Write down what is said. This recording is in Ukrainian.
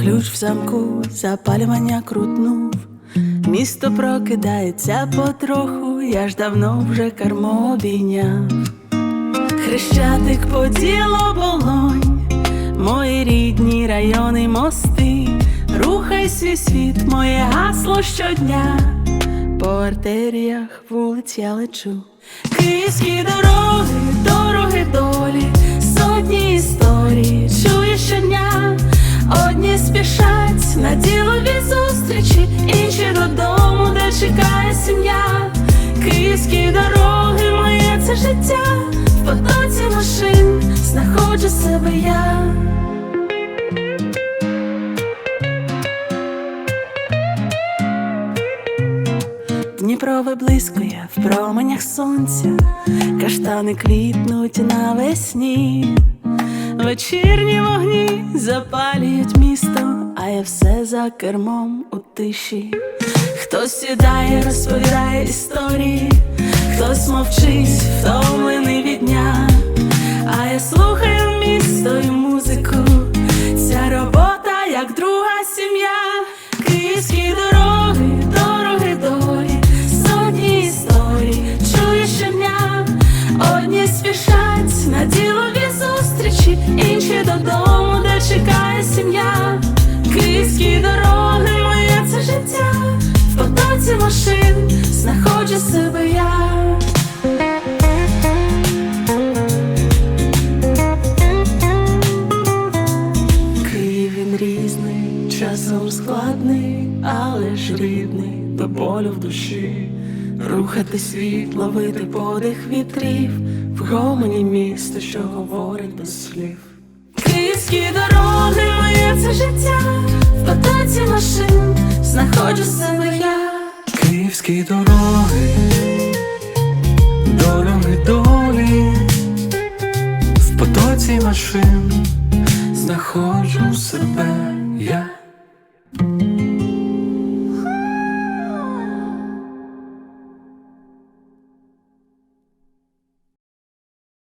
ключ в замку, запалювання крутнув. Місто прокидається потроху, я ж давно вже кермо обійняв. Хрещатик поділ оболонь, мої рідні райони мости, рухай свій світ, моє гасло щодня, по артеріях вулиць я лечу. Київські додому, де чекає сім'я. Київські дороги, моє це життя, в потоці машин знаходжу себе я. Дніпро виблискує в променях сонця, каштани квітнуть навесні, вечірні вогні запалюють місто, а я все за кермом у тиші. Хтось сідає, розповідає історії, хтось мовчить, втомлений від дня, а я слухаю місто і музику. Ця робота як друга сім'я, київські дороги, дороги долі, сотні історій, чую щодня, одні спішать на ділові зустрічі, інші додому, де чекає сім'я. Київські дороги, моє це життя, в потоці машин знаходжу себе я. Київ він різний, часом складний, але ж рідний до болю в душі. Рухати світ, ловити подих вітрів, в гомоні міста, що говорить без слів. Київські дороги, моє це життя, в потоці машин знаходжу себе я. Київські дороги, Дороги долі, в потоці машин знаходжу себе я.